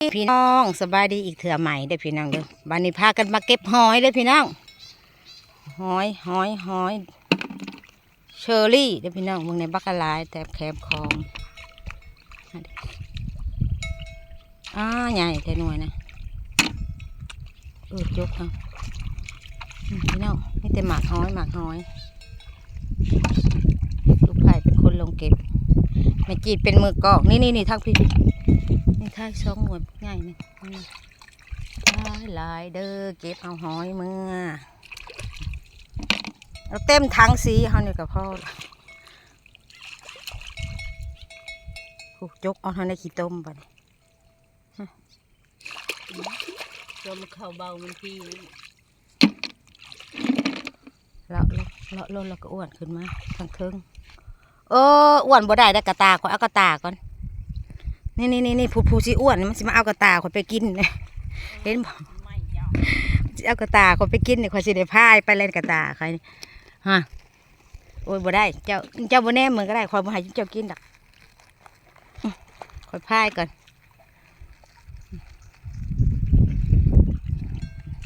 พี่น้องสบายดีอีกเถื่อใหม่เด้พี่น้องเด้อบันนี้พากันมาเก็บหอยเด้พี่น้องหอยหอยหอยเชอรี่เด้พี่น้องมึงในบักกะลายแต่แคบคองอ้าใหญ่แต่หน่วยนะเออยกเอาพี่น้องนี่แต่หมากหอยหมากหอยลูกไผ่เป็นคนลงเก็บแม่จีดเป็นมือกอกนี่นี่นี่ทางพี่ พี่นี่ท้ายสองหมวดง่ายนี่นี่หลายหลายเด้อเก็บเอาหอยมือเอาเต็มถังสีเขานี่กับพ่อละผูกจกเอาเท่าในขี้ต้มไปจมเข่าเบามันพี่แล้วแล้วแล้วแล้วก็อ้วนขึ้นมาทางเทิงเอออ้วนบ่ได้ได้กระตาขอยเอากระตาก่อน นี่นี่นี่นี่ผู้ผู้สิอ้วนนี่มันสิมาเอากระตาขอยไปกินเนี่ยเห็นบ่ไม่ยาวสิเอากระตาขอยไปกินเนี่ยขอยสิได้พายไปเล่นกระตาใครนี่ฮะโอ้ยบ่ได้ เจ้าเจ้าบ่แน่มึงก็ได้ขอยบ่ให้เจ้ากินดอกอื้อขอยพายก่อน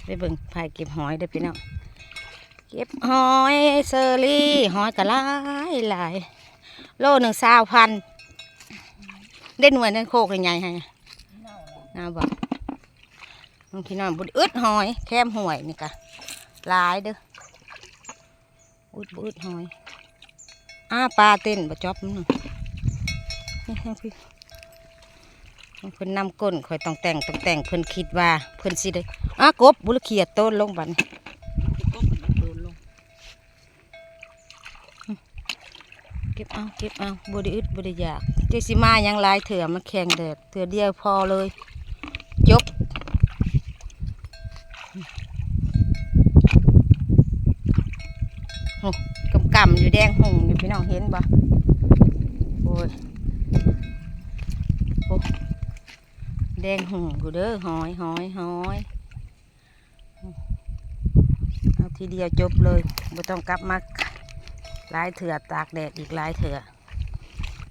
ไปเบิ่งพายเก็บหอยเด้อพี่น้องเก็บหอยเซอรี่หอยกะหลายหลายโลหนึ่งสาวพัน เด่นหน่วยนั่นโคกใหญ่ให้น่าเลยน้าบอกบางทีน้องบุดอึดหอย แคมหวยนี่กะลายเด้ออุดบอึดหอยอ้าปลาเต้นบะจอบมันงนี่ให้พี่เพิ่นนำก้นข่อยต้องแต่งต้องแต่งเพิ่นคิดว่าเพิ่นสิได้อ้ากบบุรุเขียดต้นลงบัน เก็บเอาเก็บเอาบไดอึดบไดอยากเจสิมายังลายเถื่อมาแข่งแดดเถื่อเดียวพอเลยจบโอ้กำกำอยู่แดงหงอยู่พี่น้องเห็นบ่โอ้ยโอ้แดงหงอยู่เด้อหอยหอยหอยเอาทีเดียวจบเลยไม่ต้องกลับมา หลายเถื่อตากแดดอีกหลายเถื่อ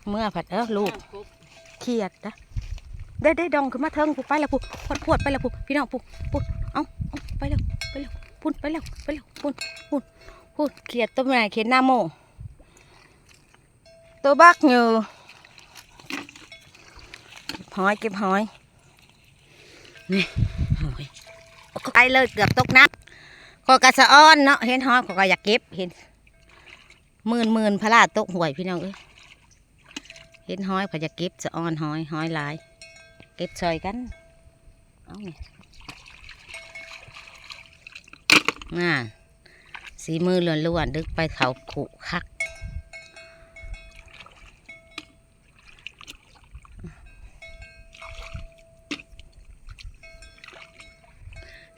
เมื่อผัดเออลูกเครียดนะได้ได้ดองขึ้นมาเทิงปุ๊ไปแล้วปุ๊พวดพวดไปแล้วปุ๊พี่น้องปุ๊ปุ๊เอาเอาไปแล้วไปแล้วพุ่นไปแล้วไปแล้วพุ่นพูดเขียดตัวไหนเขียดหน้าโมตัวบักอยู่เก็บหอยเก็บหอยนี่หอยไปเลยเกือบตกน้ำขอกระสะอ้อนเนาะเห็นหอยขอก็อยากเก็บเห็น มื่นหมื่นพระราชตกหวยพี่น้องเอ้ยเห็นหอยขออยากเก็บสะอ้อนหอยหอยลาย เก็บซอยกันเอาไงน่าสีมือล้วนๆดึกไปเขาขุคัก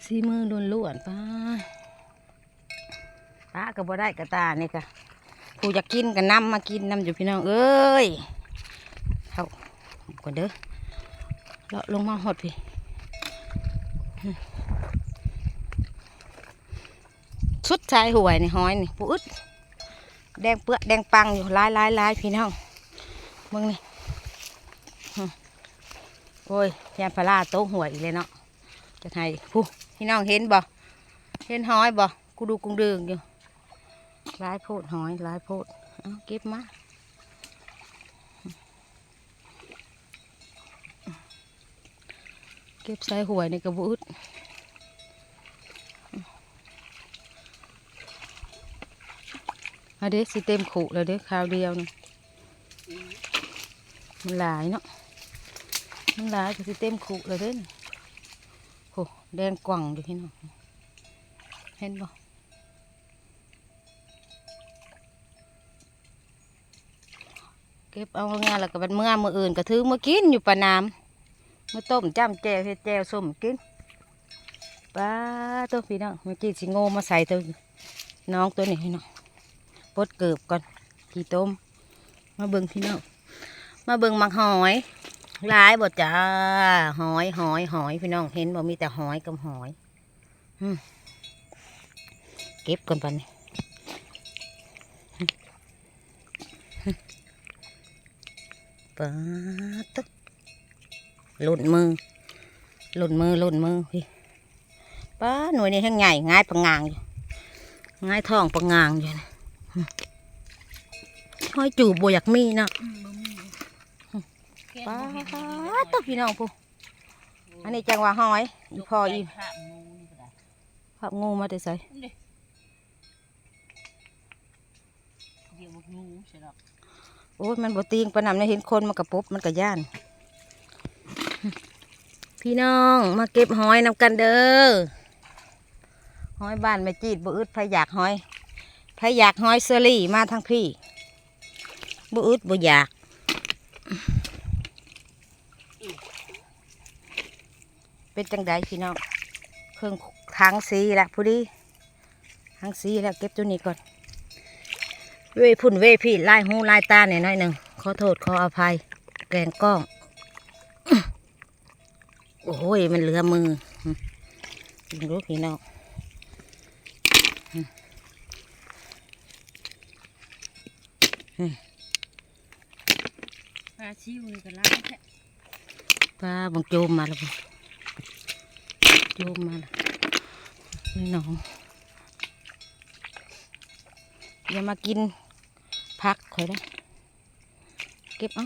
สีมือล้วนๆป้าป้าก็บ่ได้กระตาเนี่ค่ะ ผู้อยากกินก็นำมากินนำอยู่พี่น้องเอ้ยเขาก่อนเด้อเลาะลงมาหดพี่สุดชายหวยนี่ห้อยนี่ปุ๊ดแดงเปื้อแดงปังอยู่ลายลายลายพี่น้องมึงนี่โอ้ยยานพลาโต๊ะหวยอีกเลยเนาะจะไงผู้พี่น้องเห็นบ่เห็นห้อยบ่กูดูกุงดึงอยู่ หลายโพดหอยหลายโพดเอาเก็บมาเก็บใส่หวยในกระบุดเอาเด็สิเต็มขู่แล้วเด็คราวเดียวนี่มันหลายเนาะมันหลายก็สิเต็มขู่แล้วเด้นี่โหแดงกว่างอยู่พี่น้องเห็นบ่ เก็บเอางานแล้วก็เป็นเมื่อมืออื่นก็ถือมากินอยู่ปะน้ำมาต้มจ้ำแจวเฮ็ดแจวส้มกินป้าตัวพี่น้องเมื่อกี้สิโง่มาใส่ตัวน้องตัวนี้พี่น้องปดเกือบก่อนกี่ต้ม มาเบิ่งพี่น้องมาเบิ่งมักหอยหลายบ่จ้าหอยหอยหอยพี่น้องเห็นบ่มีแต่หอยกับหอยอืมเก็บก่อนปันนี้ ปาตึ๊ดหลุดมือหล่นมือหล่นมือพี่ป้าหน่วยนี้แห้งใหญ่ง่ายปังงางอยู่ง่ายท้องปังงางอยู่นะห้อยจูบบ่อยากมีเนาะอืมบ่มีแกงป้าบ่เห็นดีเลยตัวพี่น้องผู้อันนี้จังว่าห้อยอีพออีข้ามงูนี่ก็ได้ภาพงูมาแต่ใส่เดี๋ยวงูใช่หรอ โอ้ยมันบ่ตีงประนำในเห็นคนมันกระปุบมันกระย่าน พี่น้องมาเก็บหอยนำกันเด้อหอยบ้านแม่จีดบ่อึดพยากหอยพยากหอยเซอรี่มาทั้งพี่บ่อึดบ่อยากเป็นจังใดพี่น้องเครื่องทางสีละผู้ดีทางสีแล้วเก็บตัวนี้ก่อน เวยพุ่นเวยพี่ไล่หูไล่ตาหน่อยหน่อยหนึ่งขอโทษขออภัย แกงกล้อง โอ้ยมันเหลือมืออืมรู้พี่น้องปลาชิวนี่ก็ล้างแท้ป้าบังโจมมาแล้วบังโจมมาแล้วนี่น้องอย่ามากิน พักข่อยนะเก็บเอา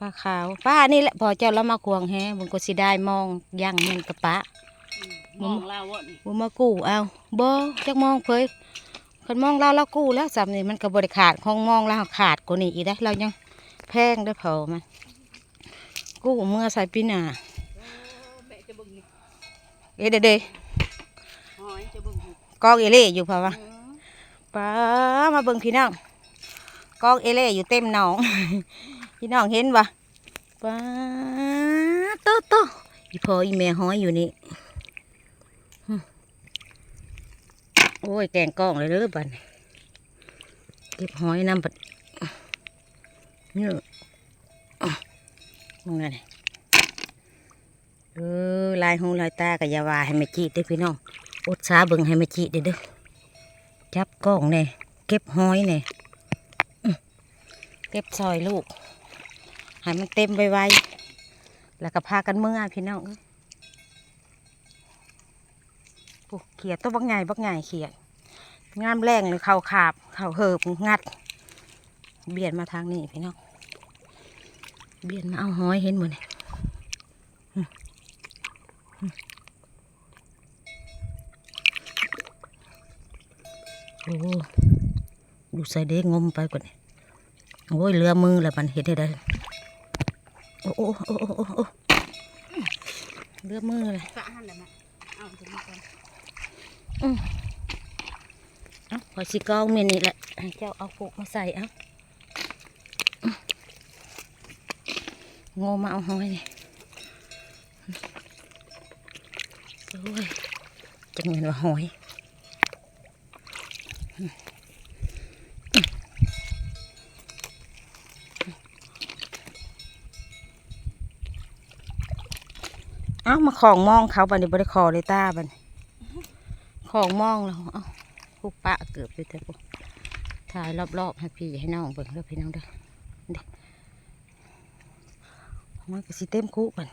ปลาขาวป้านี่แหละพอเจ้าเรามาควงแฮบุญก็สิได้มองย่างเงินกระปะมองเราอะนี่บ่มากู้เอาบ่จักมองเผยคันมองเราเรากู้แล้วสำนี่มันก็บริขาดของมองเราขาดกว่านี้อีกได้อเรายังแพงได้อเผามันกู้เมื่อใส่ปีหน้าแม่จะเบิ่งนี่เอ้เด้เด้ หอยจะเบิ่งนี่ กองเอเล่อยู่เผาวะอืมป้ามาเบิ่งพี่น้องกองเอเล่อยู่เต็มหนอง พี่น้องเห็นปะป้าโตโตอีพออีแม่ห้อยอยู่นี่หึโอ้ยแกงกล้องเลยเด้อบัดนี้เก็บหอยน้ำบัดนี่มึงไงนี่เออลายหูลายตากับยาวาให้แม่จีเด้อพี่น้อง อดสาเบิ่งให้ม่จีเด้อจับกล้องเนี่ยเก็บห้อยเนี่ยเก็บซอยลูกให้มันเต็มไวๆแล้วก็พากันเมื่อพี่น้องเอ้ยโอ้เขียดตัวบักใหญ่บักใหญ่เขียดงามแรงเลยเข่าขาบเข่าเหิบงัด เบียดมาทางนี้พี่น้องเบียดมาเอาห้อยเห็นหมดเลยอืมอืม โอ้ดูใส่เด้งมไปก่อนนี่โอ้ยเรือมือแล้วมันเห็นได้ได้โอ้โอ้โอ้โอ้โอ้โอ้เลือดมือเลยปลาหั่นแล้วแม่เอาตรงนี้ก่อนเอ้าขอสิกองเมนี่แหละให้เจ้าเอาผูกมาใส่เอ้าอื้อโง่มาเอาหอยนี่โอ้ยจังเงินว่าหอยามาของมองเขาบันนี้บริคอเลยตาบันของมองแล้วเอ้าผู้ปะเกือบอยู่แต่ปุ๊ถ่ายรอบๆให้พี่ให้น้องเบิ่งแล้วพี่น้องเด้อเด้มันก็สิเต็มคุกัน